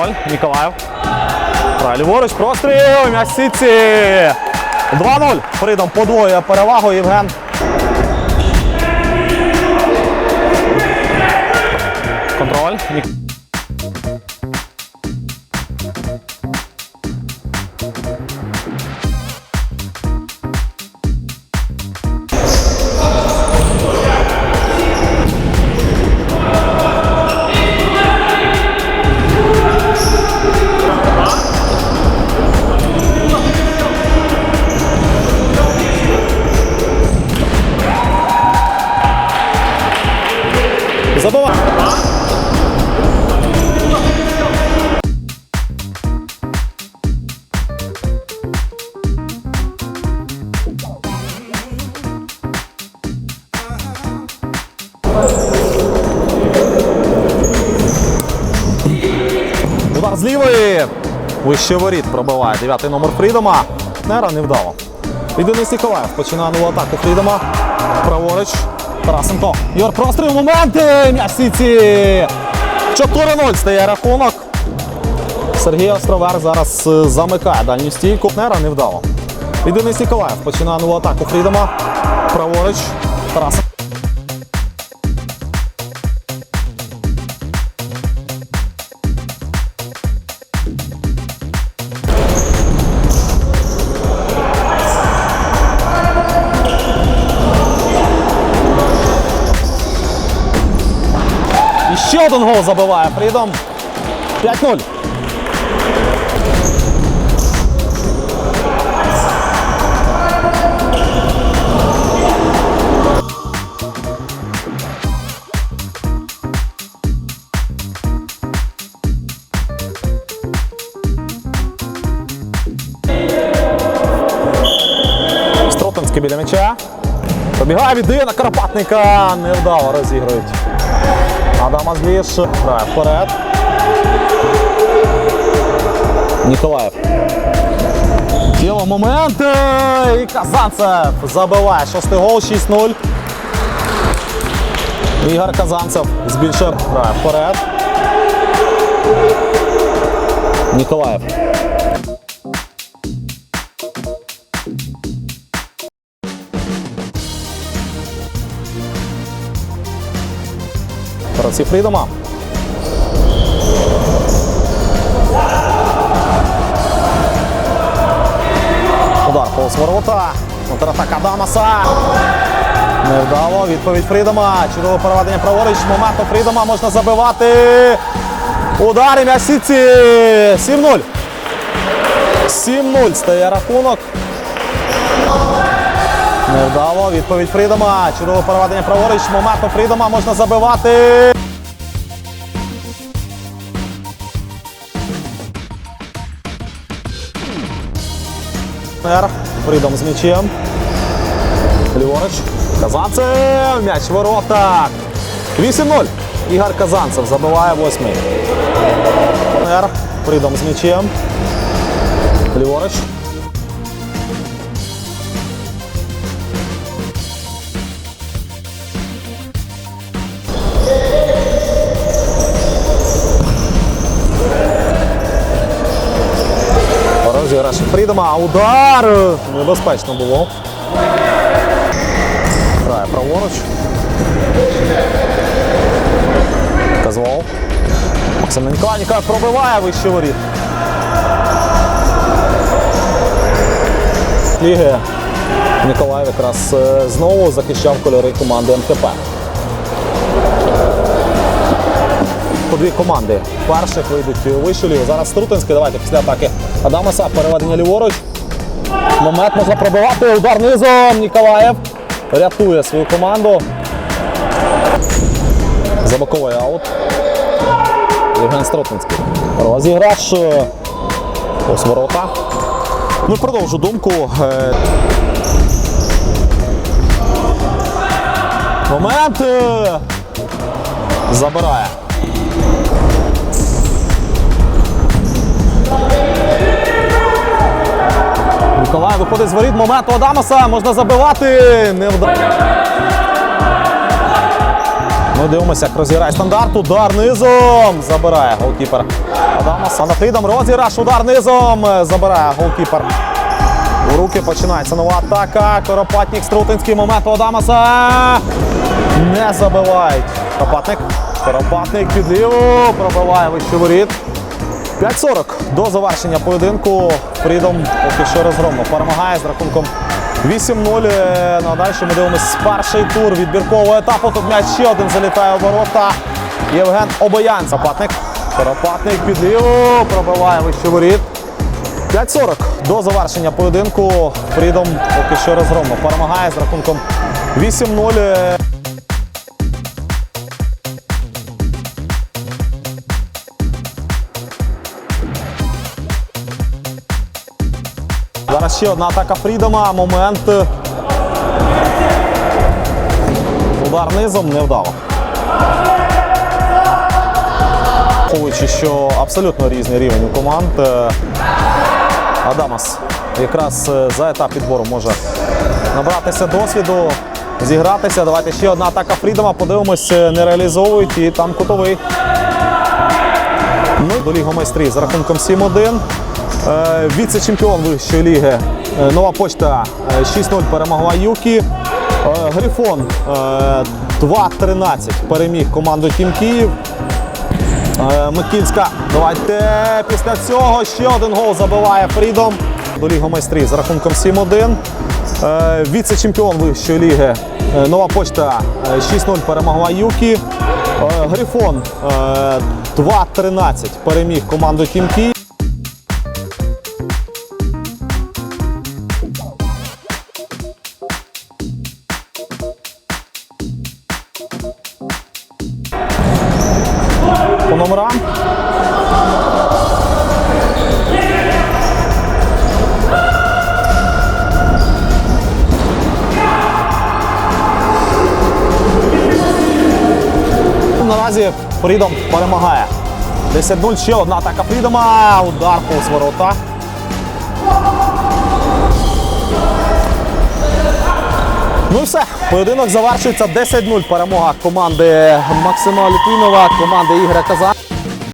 Контроль. Ніколаєв. Грає ліворуч. Простріл. М'яч Сіці. 2-0. Фридом подвоює перевагу. Євген. Контроль. Удар з лівої. Вище воріт пробиває. Дев'ятий номер Фрідома. Нера не вдало. І Денис Ніколаєв починає нову атаку Фрідома. Праворуч. Тарасенко. Йор простріл. Моменти. М'яч Сіці. 4-0 стає рахунок. Сергій Островер зараз е, замикає дальню стійку. Нера не вдало. І Денис Ніколаєв починає нову атаку Фрідома. Праворуч. Тарасенко. І ще один гол забиває Фрідом. 5-0. Стротинський біля м'яча. Побігає віддає на Карпатника. Невдало розігрують. Адам Азліш грає вперед. Ніколаєв. Тіло момент. І Казанцев забиває. Шостий гол, 6-0. Ігор Казанцев збільшує. Грає вперед. Ніколаєв. Гравці Фрідома. Удар повз ворота. Контратака Дамаса. Невдало. Відповідь Фрідома. Чудове переведення праворуч. Моменту Фрідома можна забивати. Удар і м'яч Сіці. 7-0. 7-0 стає рахунок. Невдало. Відповідь Фрідома. Чудове переведення праворуч. Моменту Фрідома можна забивати. Нер. Фрідом з м'ячем. Ліворуч. Казанцев. М'яч в воротах. 8-0. Ігор Казанцев забиває восьмий. Партнер. Фрідом з м'ячем. Ліворуч. Розіграш Фрідома. Удар! Небезпечно було. Грає праворуч. Казвол. Максименко Ніколаєв пробиває вище воріт. Ліги. Ніколаєв якраз е, знову захищав кольори команди МТП. По дві команди. Перших вийдуть вищу. Зараз Струтинський. Давайте після атаки Адамаса. Переведення ліворуч. Момент можна пробивати. Удар низом. Ніколаєв рятує свою команду. Забоковий аут. Євген Струтинський. Розіграш. Ось ворота. Ну і продовжу думку. Е, Момент. е, Забирає. Ніколай виходить з воріт моменту Адамаса. Можна забивати. Не. Ми дивимося, як розіграє стандарт. Удар низом. Забирає голкіпер. Адамас. А на Фрідом розіграш. Удар низом. Забирає голкіпер. У руки починається нова атака. Коропатник, Струтинський момент у Адамаса. Не забивають. Коропатник. Коропатник під ліву. Пробиває вище воріт. 5.40 до завершення поєдинку. Фрідом поки що розгромно перемагає з рахунком 8-0. Е, Ну а далі ми дивимося перший тур відбіркового етапу. Тут м'яч ще один залітає у ворота. Євген Обоян. Запатник. Коропатник під ліву. Пробиває вище воріт. 5.40 до завершення поєдинку. Фрідом поки що розгромно перемагає з рахунком 8-0. Е, Зараз ще одна атака Фрідома. Момент. Удар низом не вдало. Враховуючи, що абсолютно різний рівень у команд. е, Адамас якраз е, за етап підбору може набратися досвіду, зігратися. Давайте ще одна атака Фрідома. Подивимось, е, не реалізовують і там кутовий. Ну, до Ліги майстрів за рахунком 7-1. Е, Віце-чемпіон вищої ліги. Е, Нова почта е, 6-0 перемогла Юкі. Е, Грифон е, 2-13 переміг команду Тім Київ. Е, Микільська. Давайте після цього ще один гол забиває Фрідом до Ліги майстрів за рахунком 7-1. Е, Віце-чемпіон вищої ліги. Е, Нова почта е, 6-0 перемогла Юкі. Е, Грифон е, 2-13 переміг команду Тім Київ. Номерам. Наразі Фрідом перемагає. 10-0, ще одна атака Фрідома. Удар повз ворота. Ну все. Поєдинок завершується 10-0. Перемога команди Максима Літвінова, команди Ігоря Казан.